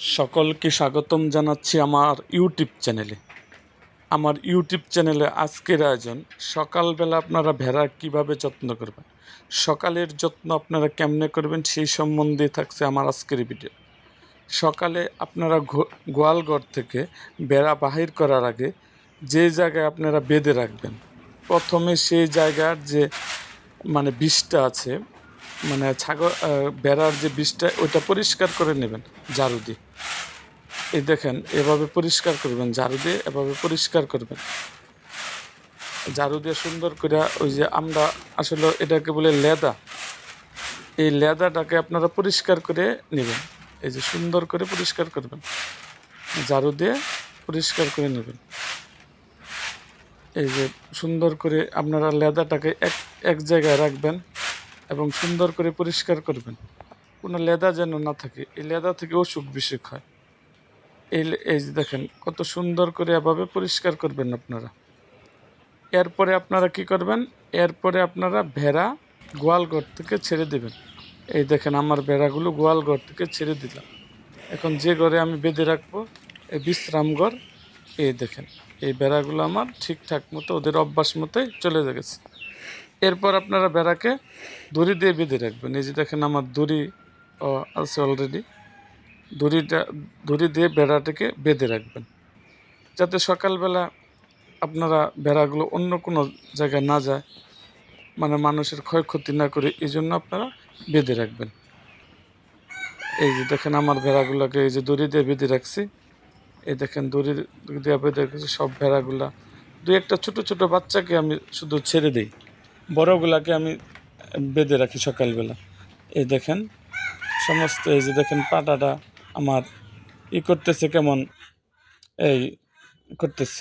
সকলকে স্বাগতম জানাচ্ছি আমার ইউটিউব চ্যানেলে। আমার ইউটিউব চ্যানেলে আজকের আয়োজন, সকালবেলা আপনারা ভেড়ার কীভাবে যত্ন করবেন, সকালের যত্ন আপনারা কেমনে করবেন সেই সম্বন্ধে থাকছে আমার আজকের ভিডিও। সকালে আপনারা গোয়ালঘর থেকে বেড়া বাহির করার আগে যে জায়গায় আপনারা বেঁধে রাখবেন, প্রথমে সেই জায়গার যে মানে বিষটা আছে মানে ছাগল বেড়ার যে বিষটা, ওইটা পরিষ্কার করে নেবেন ঝাড়ু দিয়ে। এই দেখেন, এভাবে পরিষ্কার করবেন, ঝাড়ু দিয়ে এভাবে পরিষ্কার করবেন। ঝাড়ু দিয়ে সুন্দর করে ওই যে আমরা আসলে এটাকে বলে লেদা। এই লেদাটাকে আপনারা পরিষ্কার করে নেবেন। এই যে সুন্দর করে পরিষ্কার করবেন। ঝাড়ু দিয়ে পরিষ্কার করে নেবেন। এই যে সুন্দর করে আপনারা লেদাটাকে এক এক জায়গায় রাখবেন। এবং সুন্দর করে পরিষ্কার করবেন। কোনো লেদা যেন না থাকে। এই লেদা থেকে অসুখ বিসুখ হয়। এই এই যে দেখেন, কত সুন্দর করে এভাবে পরিষ্কার করবেন আপনারা। এরপরে আপনারা কি করবেন? এরপরে আপনারা ভেড়া গোয়ালঘর থেকে ছেড়ে দেবেন। এই দেখেন, আমার ভেড়াগুলো গোয়ালঘর থেকে ছেড়ে দিলাম। এখন যে ঘরে আমি বেঁধে রাখব, এই বিশ্রাম ঘর, এই দেখেন, এই বেড়াগুলো আমার ঠিকঠাক মতো, ওদের অভ্যাস মতোই চলে গেছে। এরপর আপনারা বেড়াকে দড়ি দিয়ে বেঁধে রাখবেন। এই যে দেখেন আমার দড়ি আছে অলরেডি দড়িটা, দড়ি দিয়ে বেড়াটাকে বেঁধে রাখবেন। যাতে সকালবেলা আপনারা বেড়াগুলো অন্য কোনো জায়গায় না যায় মানে মানুষের ক্ষয়ক্ষতি না করে, এই জন্য আপনারা বেঁধে রাখবেন। এই যে দেখেন আমার ভেড়াগুলোকে এই যে দড়ি দিয়ে বেঁধে রাখছি। এই দেখেন দড়ি দিয়ে বেঁধে রাখছি, সব ভেড়াগুলা দুই একটা ছোট ছোট বাচ্চাকে আমি শুধু ছেড়ে দিই। বড়গুলাকে আমি বেঁধে রাখি সকালবেলা। এই দেখেন, সমস্ত এই যে দেখেন পাটাটা আমার ই করতেছে কেমন? এই করতেছে।